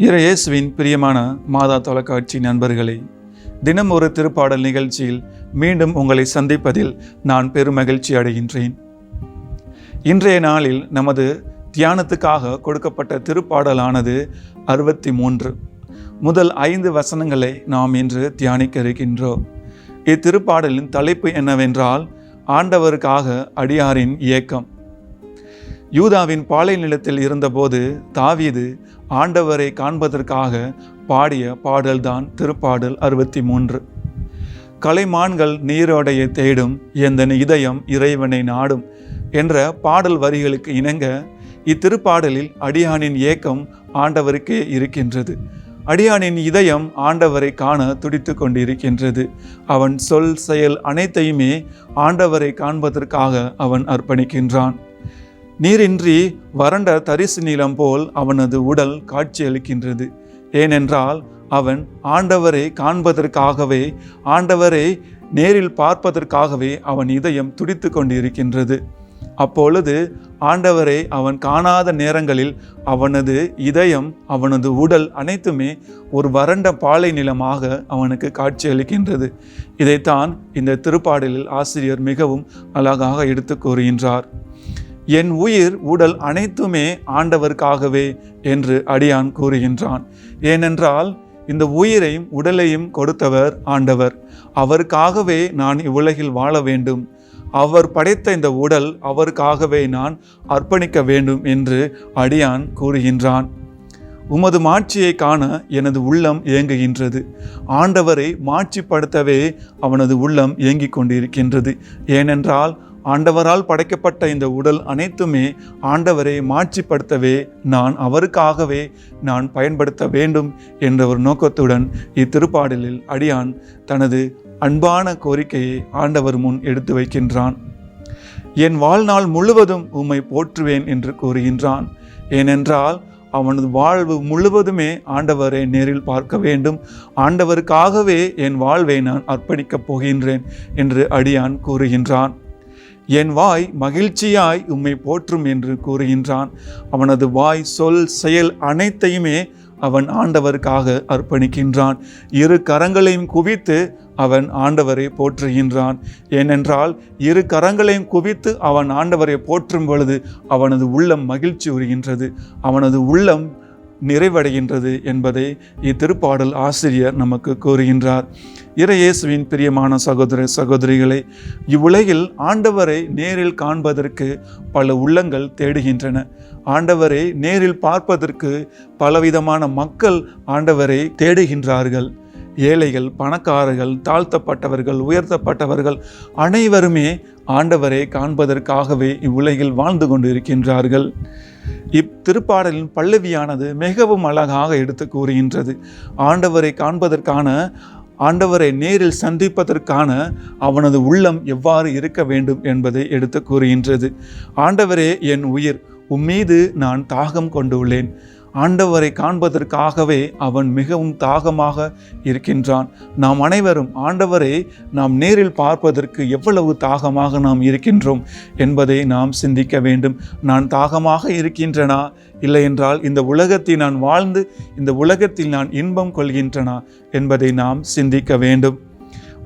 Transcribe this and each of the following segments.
இறையேசுவின் பிரியமான மாதா தொலைக்காட்சி நண்பர்களே தினம் ஒரு திருப்பாடல் நிகழ்ச்சியில் மீண்டும் உங்களை சந்திப்பதில் நான் பெருமகிழ்ச்சி அடைகின்றேன். இன்றைய நாளில் நமது தியானத்துக்காக கொடுக்கப்பட்ட திருப்பாடலானது அறுபத்தி மூன்று முதல் ஐந்து வசனங்களை நாம் இன்று தியானிக்க இருக்கின்றோம். இத்திருப்பாடலின் தலைப்பு என்னவென்றால் ஆண்டவருக்காக அடியாரின் இயக்கம். யூதாவின் பாலை நிலத்தில் இருந்தபோது தாவீது ஆண்டவரை காண்பதற்காக பாடிய பாடல்தான் திருப்பாடல் அறுபத்தி மூன்று கலைமான்கள் நீரோடையை தேடும் எந்தன் இதயம் இறைவனை நாடும் என்ற பாடல் வரிகளுக்கு இணங்க இத்திருப்பாடலில் அடியானின் ஏக்கம் ஆண்டவருக்கே இருக்கின்றது. அடியானின் இதயம் ஆண்டவரை காண துடித்து கொண்டிருக்கின்றது. அவன் சொல் செயல் அனைத்தையுமே ஆண்டவரை காண்பதற்காக அவன் அர்ப்பணிக்கின்றான். நீரின்றி வறண்ட தரிசு நிலம் போல் அவனது உடல் காட்சியளிக்கின்றது. ஏனென்றால் அவன் ஆண்டவரை காண்பதற்காகவே ஆண்டவரை நேரில் பார்ப்பதற்காகவே அவன் இதயம் துடித்து கொண்டிருக்கின்றது. அப்பொழுது ஆண்டவரை அவன் காணாத நேரங்களில் அவனது இதயம் அவனது உடல் அனைத்துமே ஒரு வறண்ட பாலை நிலமாக அவனுக்கு காட்சியளிக்கின்றது. இதைத்தான் இந்த திருப்பாடலில் ஆசிரியர் மிகவும் அழகாக எடுத்து கூறுகின்றார். என் உயிர் உடல் அனைத்துமே ஆண்டவருக்காகவே என்று அடியான் கூறுகின்றான். ஏனென்றால் இந்த உயிரையும் உடலையும் கொடுத்தவர் ஆண்டவர். அவருக்காகவே நான் இவ்வுலகில் வாழ வேண்டும். அவர் படைத்த இந்த உடல் அவருக்காகவே நான் அர்ப்பணிக்க வேண்டும் என்று அடியான் கூறுகின்றான். உமது மாட்சியை காண எனது உள்ளம் ஏங்குகின்றது. ஆண்டவரை மாட்சிப்படுத்தவே அவனது உள்ளம் ஏங்கிக் கொண்டிருக்கின்றது. ஏனென்றால் ஆண்டவரால் படைக்கப்பட்ட இந்த உடல் அனைத்துமே ஆண்டவரை மாட்சிப்படுத்தவே நான் அவருக்காகவே நான் பயன்படுத்த வேண்டும் என்ற ஒரு நோக்கத்துடன் இத்திருப்பாடலில் அடியான் தனது அன்பான கோரிக்கையை ஆண்டவர் முன் எடுத்து வைக்கின்றான். என் வாழ்நாள் முழுவதும் உம்மை போற்றுவேன் என்று கூறுகின்றான். ஏனென்றால் அவனது வாழ்வு முழுவதுமே ஆண்டவரை நேரில் பார்க்க வேண்டும். ஆண்டவருக்காகவே என் வாழ்வை நான் அர்ப்பணிக்கப் போகின்றேன் என்று அடியான் கூறுகின்றான். என் வாய் மகிழ்ச்சியாய் உம்மை போற்றும் என்று கூறுகின்றான். அவனது வாய் சொல் செயல் அனைத்தையுமே அவன் ஆண்டவருக்காக அர்ப்பணிக்கின்றான். இரு கரங்களையும் குவித்து அவன் ஆண்டவரை போற்றுகின்றான். ஏனென்றால் இரு கரங்களையும் குவித்து அவன் ஆண்டவரை போற்றும் பொழுது அவனது உள்ளம் மகிழ்ச்சி உறுகின்றது. அவனது உள்ளம் நிறைவடைகின்றது என்பதை இத்திருப்பாடல் ஆசிரியர் நமக்கு கூறுகின்றார். இறையேசுவின் பிரியமான சகோதர சகோதரிகளை இவ்வுலகில் ஆண்டவரை நேரில் காண்பதற்கு பல உள்ளங்கள் தேடுகின்றன. ஆண்டவரை நேரில் பார்ப்பதற்கு பலவிதமான மக்கள் ஆண்டவரை தேடுகின்றார்கள். ஏழைகள் பணக்காரர்கள் தாழ்த்தப்பட்டவர்கள் உயர்த்தப்பட்டவர்கள் அனைவருமே ஆண்டவரை காண்பதற்காகவே இவ்வுலகில் வாழ்ந்து கொண்டு இருக்கின்றார்கள் இத்திருப்பாடலின் பல்லவியானது மிகவும் அழகாக எடுத்து கூறுகின்றது. ஆண்டவரை காண்பதற்கான ஆண்டவரை நேரில் சந்திப்பதற்கான அவனது உள்ளம் எவ்வாறு இருக்க வேண்டும் என்பதை எடுத்து கூறுகின்றது. ஆண்டவரே என் உயிர் உம்மீது நான் தாகம் கொண்டுள்ளேன். ஆண்டவரை காண்பதற்காகவே அவன் மிகவும் தாகமாக இருக்கின்றான். நாம் அனைவரும் ஆண்டவரை நாம் நேரில் பார்ப்பதற்கு எவ்வளவு தாகமாக நாம் இருக்கின்றோம் என்பதை நாம் சிந்திக்க வேண்டும். நான் தாகமாக இருக்கின்றனா? இல்லை என்றால் இந்த உலகத்தில் நான் வாழ்ந்து இந்த உலகத்தில் நான் இன்பம் கொள்கின்றனா? என்பதை நாம் சிந்திக்க வேண்டும்.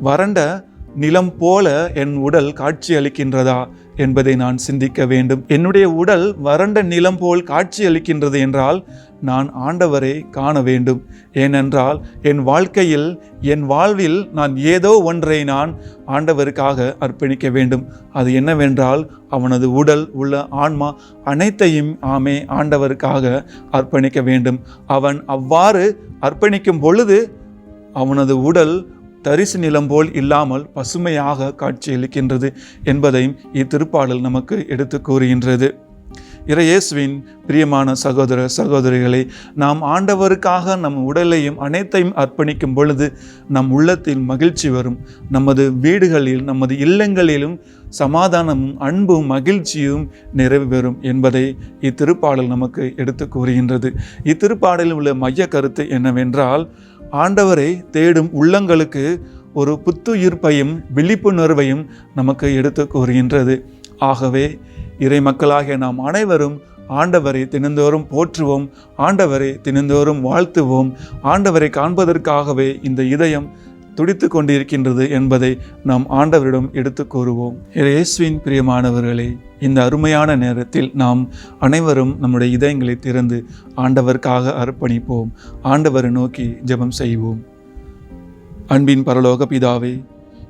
வறண்ட நிலம் போல என் உடல் காட்சி அளிக்கின்றதா என்பதை நான் சிந்திக்க வேண்டும். என்னுடைய உடல் வறண்ட நிலம் போல் காட்சி அளிக்கின்றது என்றால் நான் ஆண்டவரை காண வேண்டும். ஏனென்றால் என் வாழ்க்கையில் என் வாழ்வில் நான் ஏதோ ஒன்றை நான் ஆண்டவருக்காக அர்ப்பணிக்க வேண்டும். அது என்னவென்றால் அவனது உடல் உள்ள ஆன்மா அனைத்தையும் ஆமே ஆண்டவருக்காக அர்ப்பணிக்க வேண்டும். அவன் அவ்வாறு அர்ப்பணிக்கும் பொழுது அவனது உடல் தரிசு நிலம் போல் இல்லாமல் பசுமையாக காட்சியளிக்கின்றது என்பதையும் இத்திருப்பாடல் நமக்கு எடுத்து கூறுகின்றது. இறையேசுவின் பிரியமான சகோதர சகோதரிகளை நாம் ஆண்டவருக்காக நம் உடலையும் அனைத்தையும் அர்ப்பணிக்கும் பொழுது நம் உள்ளத்தில் மகிழ்ச்சி வரும். நமது வீடுகளில் நமது இல்லங்களிலும் சமாதானமும் அன்பும் மகிழ்ச்சியும் நிறைவு பெறும் என்பதை இத்திருப்பாடல் நமக்கு எடுத்து கூறுகின்றது. இத்திருப்பாடலில் உள்ள மைய கருத்து என்னவென்றால் ஆண்டவரை தேடும் உள்ளங்களுக்கு ஒரு புத்துயிர்ப்பையும் விழிப்புணர்வையும் நமக்கு எடுத்து கூறுகின்றது. ஆகவே இறை மக்களாகிய நாம் அனைவரும் ஆண்டவரை தினந்தோறும் போற்றுவோம் ஆண்டவரை தினந்தோறும் வாழ்த்துவோம் ஆண்டவரை காண்பதற்காகவே இந்த இதயம் துடித்து கொண்டிருக்கின்றது என்பதை நாம் ஆண்டவரிடம் எடுத்து கூறுவோம். இயேசுவின் பிரியமானவர்களே இந்த அருமையான நேரத்தில் நாம் அனைவரும் நம்முடைய இதயங்களை திறந்து ஆண்டவருக்காக அர்ப்பணிப்போம். ஆண்டவரை நோக்கி ஜெபம் செய்வோம். அன்பின் பரலோக பிதாவே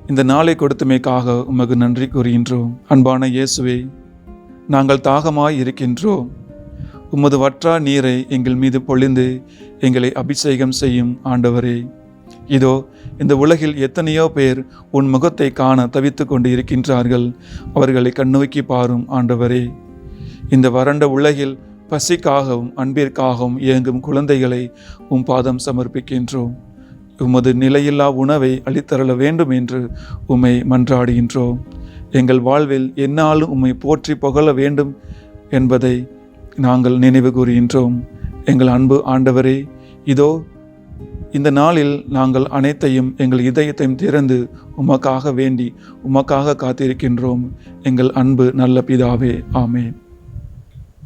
இந்த நாளை கொடுத்தமைக்காக உமக்கு நன்றி கூறுகின்றோம். அன்பான இயேசுவே நாங்கள் தாகமாய் இருக்கின்றோம். உமது வற்றா நீரை எங்கள் மீது பொழிந்து எங்களை அபிஷேகம் செய்யும் ஆண்டவரே. இதோ இந்த உலகில் எத்தனையோ பேர் உன் முகத்தை காண தவித்து கொண்டு இருக்கின்றார்கள் அவர்களை கண்ணோக்கி பாரும் ஆண்டவரே. இந்த வறண்ட உலகில் பசிக்காகவும் அன்பிற்காகவும் இயங்கும் குழந்தைகளை உம் பாதம் சமர்ப்பிக்கின்றோம். உமது நிலையில்லா உணவை அளித்தரள வேண்டும் என்று உம்மை மன்றாடுகின்றோம். எங்கள் வாழ்வில் என்னாலும் உம்மை போற்றி புகழ வேண்டும் என்பதை நாங்கள் நினைவு கூறுகின்றோம். எங்கள் அன்பு ஆண்டவரே இதோ இந்த நாளில் நாங்கள் அனைத்தையும் எங்கள் இதயத்தையும் திறந்து உமக்காக வேண்டி உமக்காக காத்திருக்கின்றோம். எங்கள் அன்பு நல்ல பிதாவே ஆமேன்.